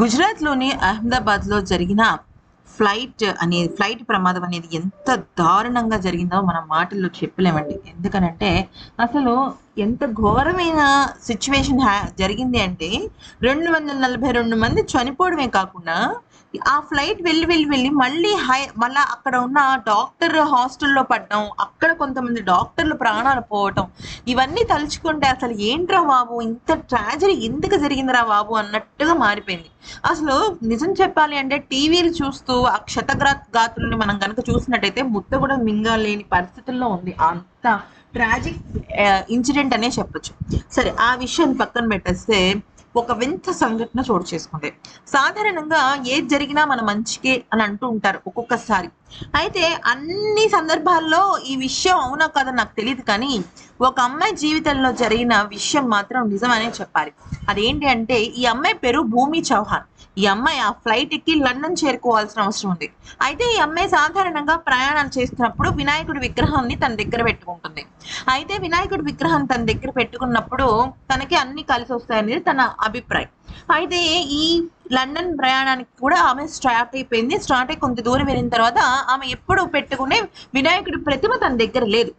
గుజరాత్‌లోని అహ్మదాబాద్‌లో జరిగిన ఫ్లైట్ అనేది ఫ్లైట్ ప్రమాదం అనేది ఎంత దారుణంగా జరిగిందో మనం మాటల్లో చెప్పలేమండి. ఎందుకనంటే అసలు ఎంత ఘోరమైన సిచ్యువేషన్ హ్యా జరిగింది అంటే 242 మంది చనిపోవడమే కాకుండా ఆ ఫ్లైట్ వెళ్ళి, వెళ్ళి, వెళ్ళి మళ్ళీ హై మళ్ళీ అక్కడ ఉన్న డాక్టర్ హాస్టల్‌లో పడడం, అక్కడ కొంతమంది డాక్టర్లు ప్రాణాలు పోవటం, ఇవన్నీ తలుచుకుంటే అసలు ఏంట్రా బాబు! ఇంత ట్రాజడీ ఎందుకు జరిగిందిరా బాబు! అన్నట్టుగా మారిపోయింది. అసలు నిజం చెప్పాలి అంటే టీవీలు చూస్తూ ఆ క్షతగ్రహాత్రల్ని మనం కనుక చూసినట్టయితే ముద్ద కూడా మింగలేని పరిస్థితుల్లో ఉంది. అంత ట్రాజిక్ ఇన్సిడెంట్ అనే చెప్పొచ్చు. సరే ఆ విషయాన్ని పక్కన పెట్టేస్తే ఒక వింత సంఘటన చోటు చేసుకుంది. సాధారణంగా ఏది జరిగినా మన మంచికే అని అంటూ ఉంటారు ఒక్కొక్కసారి. అయితే అన్ని సందర్భాల్లో ఈ విషయం అవునో కదా నాకు తెలియదు కానీ, ఒక అమ్మాయి జీవితంలో జరిగిన విషయం మాత్రం నిజమనే చెప్పాలి. అదేంటి అంటే ఈ అమ్మాయి పేరు భూమి చౌహాన్. ఈ అమ్మాయి ఆ ఫ్లైట్ ఎక్కి లండన్ చేరుకోవాల్సిన అవసరం ఉంది. అయితే ఈ అమ్మాయి సాధారణంగా ప్రయాణాలు చేస్తున్నప్పుడు వినాయకుడి విగ్రహాన్ని తన దగ్గర పెట్టుకుంటుంది. అయితే వినాయకుడి విగ్రహాన్ని తన దగ్గర పెట్టుకున్నప్పుడు తనకి అన్ని కలిసి వస్తాయనేది తన అభిప్రాయం. అయితే ఈ లండన్ ప్రయాణానికి కూడా ఆమె స్టార్ట్ అయిపోయింది. స్టార్ట్ అయి కొంత దూరం వెళ్ళిన తర్వాత ఆమె ఎప్పుడు పెట్టుకునే వినాయకుడి ప్రతిమ తన దగ్గర లేదు.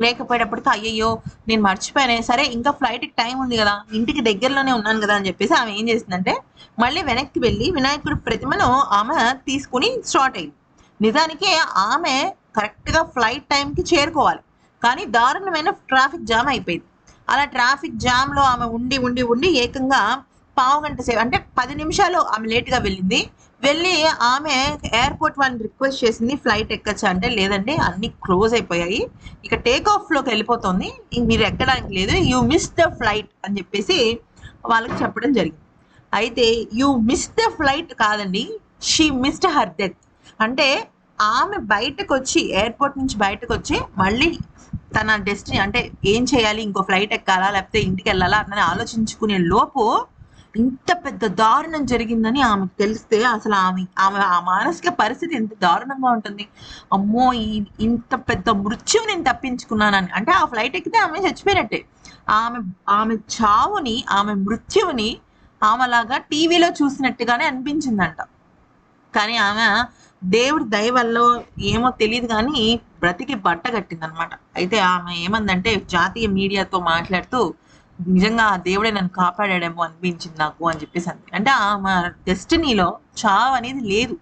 లేకపోయేటప్పటికి అయ్యయ్యో! నేను మర్చిపోయానే. సరే ఇంకా ఫ్లైట్‌కి టైం ఉంది కదా ఇంటికి దగ్గరలోనే ఉన్నాను కదా అని చెప్పేసి ఆమె ఏం చేసిందంటే మళ్ళీ వెనక్కి వెళ్ళి వినాయకుడి ప్రతిమను ఆమె తీసుకొని స్టార్ట్ అయింది. నిజానికి ఆమె కరెక్ట్‌గా ఫ్లైట్ టైంకి చేరుకోవాలి. కానీ దారుణమైన ట్రాఫిక్ జామ్ అయిపోయింది. అలా ట్రాఫిక్ జామ్‌లో ఆమె ఉండి, ఉండి, ఉండి ఏకంగా పావుగంట సేపు అంటే పది నిమిషాలు ఆమె లేట్‌గా వెళ్ళింది. వెళ్ళి ఆమె ఎయిర్‌పోర్ట్ వాళ్ళని రిక్వెస్ట్ చేసింది ఫ్లైట్ ఎక్కచ్చా అంటే లేదండి అన్ని క్లోజ్ అయిపోయాయి. ఇక టేక్ ఆఫ్‌లోకి వెళ్ళిపోతోంది. ఇంక మీరు ఎక్కడానికి లేదు. యూ మిస్ ద ఫ్లైట్ అని చెప్పేసి వాళ్ళకి చెప్పడం జరిగింది. అయితే యూ మిస్ ద ఫ్లైట్ కాదండి. She missed her death. అంటే ఆమె బయటకొచ్చి ఎయిర్‌పోర్ట్ నుంచి బయటకొచ్చి మళ్ళీ తన డెస్టినీ అంటే ఏం చేయాలి? ఇంకో ఫ్లైట్ ఎక్కాలా? లేకపోతే ఇంటికెళ్ళాలా? అని ఆలోచించుకునే లోపు ఇంత పెద్ద దారుణం జరిగిందని ఆమెకు తెలిస్తే అసలు ఆమె ఆమె ఆ మానసిక పరిస్థితి ఎంత దారుణంగా ఉంటుంది. అమ్మో! ఈ ఇంత పెద్ద మృత్యువు నేను తప్పించుకున్నానని. అంటే ఆ ఫ్లైట్ ఎక్కితే ఆమె చచ్చిపోయినట్టే. ఆమె ఆమె చావుని, ఆమె మృత్యువుని ఆమెలాగా టీవీలో చూసినట్టుగానే అనిపించిందంట. కానీ ఆమె దేవుడి దయ ఏమో తెలియదు కానీ బ్రతికి బట్ట కట్టిందనమాట. అయితే ఆమె ఏమందంటే జాతీయ మీడియాతో మాట్లాడుతూ నిజంగా ఆ దేవుడే నన్ను కాపాడాడేమో అనిపించింది నాకు అని చెప్పేసి అంది. అంటే ఆమె డెస్టినీలో అనేది లేదు.